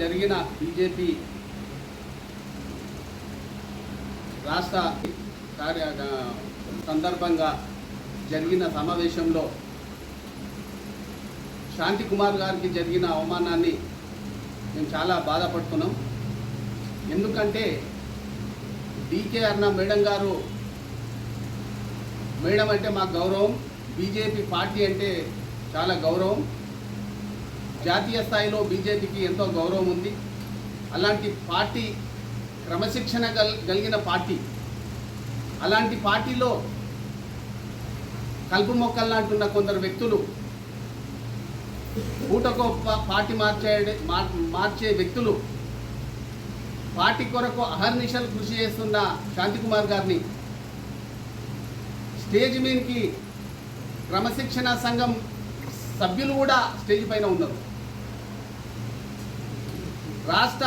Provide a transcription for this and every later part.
జరిగిన బీజేపీ రాష్ట్ర కార్య సందర్భంగా జరిగిన సమావేశంలో శాంతి కుమార్ గారికి జరిగిన అవమానాన్ని మేము చాలా బాధపడుతున్నాం. ఎందుకంటే డీకే అన్న మేడం గారు మేడం అంటే మాకు గౌరవం బీజేపీ పార్టీ అంటే చాలా గౌరవం. జాతీయ స్థాయిలో బీజేపీకి ఎంతో గౌరవం ఉంది. అలాంటి పార్టీ క్రమశిక్షణ గల్ కలిగిన పార్టీ. అలాంటి పార్టీలో కలుపు మొక్కలు కొందరు వ్యక్తులు పూటకో పార్టీ మార్చే మార్చే వ్యక్తులు పార్టీ కొరకు అహర్నిశలు కృషి చేస్తున్న శాంతికుమార్ గారిని స్టేజ్ మీదకి క్రమశిక్షణ సంఘం సభ్యులు కూడా స్టేజ్ పైన ఉన్నారు. రాష్ట్ర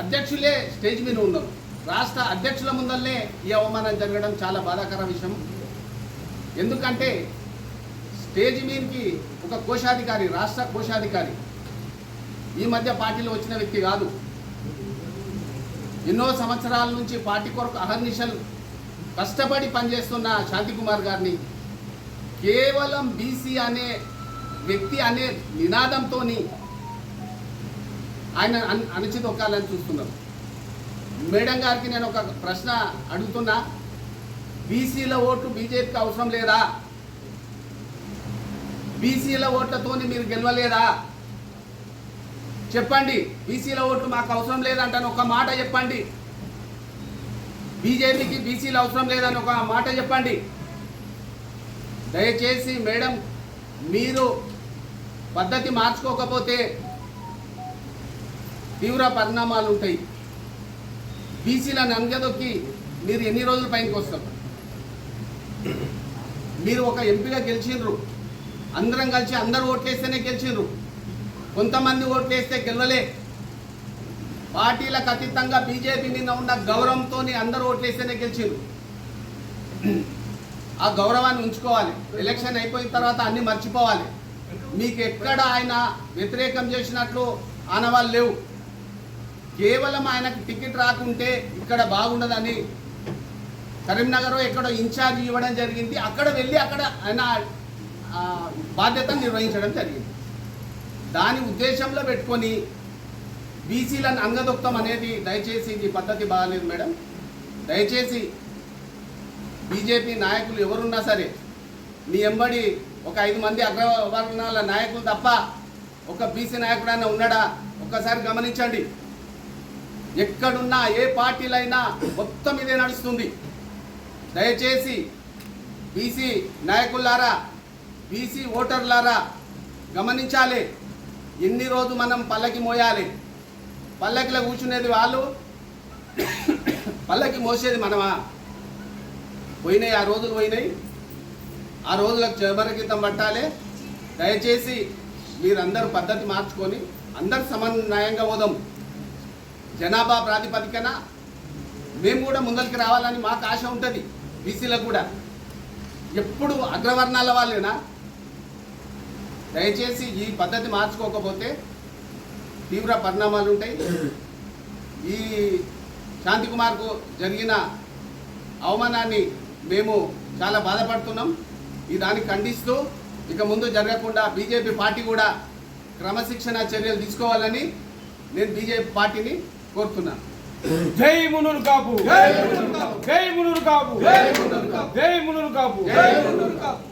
అధ్యక్షులే స్టేజ్ మీద ఉన్నారు. రాష్ట్ర అధ్యక్షుల ముందల్లే ఈ అవమానం జరగడం చాలా బాధాకర విషయం. ఎందుకంటే స్టేజ్ మీదకి ఒక కోశాధికారి రాష్ట్ర కోశాధికారి ఈ మధ్య పార్టీలో వచ్చిన వ్యక్తి కాదు. ఎన్నో సంవత్సరాల నుంచి పార్టీ కొరకు అహర్నిశలు కష్టపడి పనిచేస్తున్న శాంతికుమార్ గారిని కేవలం బీసీ అనే వ్యక్తి అనే నినాదంతో ఆయన అన్- అణచిదొక్కాలని చూస్తున్నారు మేడం గారికి నేను ఒక ప్రశ్న అడుగుతున్నా. బీసీల ఓట్లు బీజేపీకి అవసరం లేదా? బీసీల ఓట్లతోని మీరు గెలవలేదా? చెప్పండి. బీసీల ఓట్లు మాకు అవసరం లేదంటాను ఒక మాట చెప్పండి. బీజేపీకి బీసీలు అవసరం లేదని ఒక మాట చెప్పండి. దయచేసి మేడం మీరు పద్ధతి మార్చుకోకపోతే తీవ్ర పరిణామాలు ఉంటాయి. బీసీలను నంగదొక్కి మీరు ఎన్ని రోజుల పైకి వస్తారు? మీరు ఒక ఎంపీగా గెలిచిండ్రు అందరం కలిసి అందరు ఓట్లేస్తేనే గెలిచిండ్రు కొంతమంది ఓట్లేస్తే గెలవలే. పార్టీలకు అతీతంగా బీజేపీ మీద ఉన్న గౌరవంతో అందరూ ఓట్లేస్తేనే గెలిచిండ్రు ఆ గౌరవాన్ని ఉంచుకోవాలి. ఎలక్షన్ అయిపోయిన తర్వాత అన్ని మర్చిపోవాలి. మీకు ఎక్కడ ఆయన వ్యతిరేకం చేసినట్లు ఆనవాళ్ళు లేవు. కేవలం ఆయనకు టికెట్ రాకుంటే ఇక్కడ బాగుండదని. కరీంనగర్ ఎక్కడో ఇన్ఛార్జ్ ఇవ్వడం జరిగింది. అక్కడ వెళ్ళి అక్కడ ఆయన బాధ్యత బాధ్యతను నిర్వహించడం జరిగింది. దాని ఉద్దేశంలో పెట్టుకొని బీసీలను అంగదొక్తం అనేది దయచేసి ఈ పద్ధతి బాగాలేదు మేడం. దయచేసి బీజేపీ నాయకులు ఎవరున్నా సరే మీ ఎంబడి ఒక ఐదు మంది అగ్రవర్ణాల నాయకులు తప్ప ఒక బీసీ నాయకుడైనా ఉన్నాడా? ఒక్కసారి గమనించండి. ఎక్కడున్నా ఏ పార్టీలైనా మొత్తం ఇదే నడుస్తుంది. దయచేసి బీసీ నాయకులారా బీసీ ఓటర్లారా గమనించాలి. ఎన్ని రోజు మనం పల్లకి మోయాలి? పల్లకిలో కూర్చునేది వాళ్ళు? పల్లకి మోసేది మనమా? పోయినాయి ఆ రోజులు పోయినాయి. ఆ రోజులకు చివరికితం పట్టాలి. దయచేసి మీరందరూ పద్ధతి మార్చుకొని అందరు సమన్వయంగా పోదాం. జనాభా ప్రాతిపదికన మేము కూడా ముందరికి రావాలని మాకు ఆశ ఉంటుంది బీసీలకు కూడా. ఎప్పుడు అగ్రవర్ణాల వాళ్ళేనా? దయచేసి ఈ పద్ధతి మార్చుకోకపోతే తీవ్ర పరిణామాలు ఉంటాయి. ఈ శాంతికుమార్కు జరిగిన అవమానాన్ని మేము చాలా బాధపడుతున్నాం. ఈ దాన్ని ఖండిస్తూ ఇక ముందు జరగకుండా బీజేపీ పార్టీ కూడా క్రమశిక్షణ చర్యలు తీసుకోవాలని నేను బీజేపీ పార్టీని కోరుతున్నాను. జై మునురు కాపు. జై మునురు కాపు. జై మునురు కాపు. జై మునురు కాపు.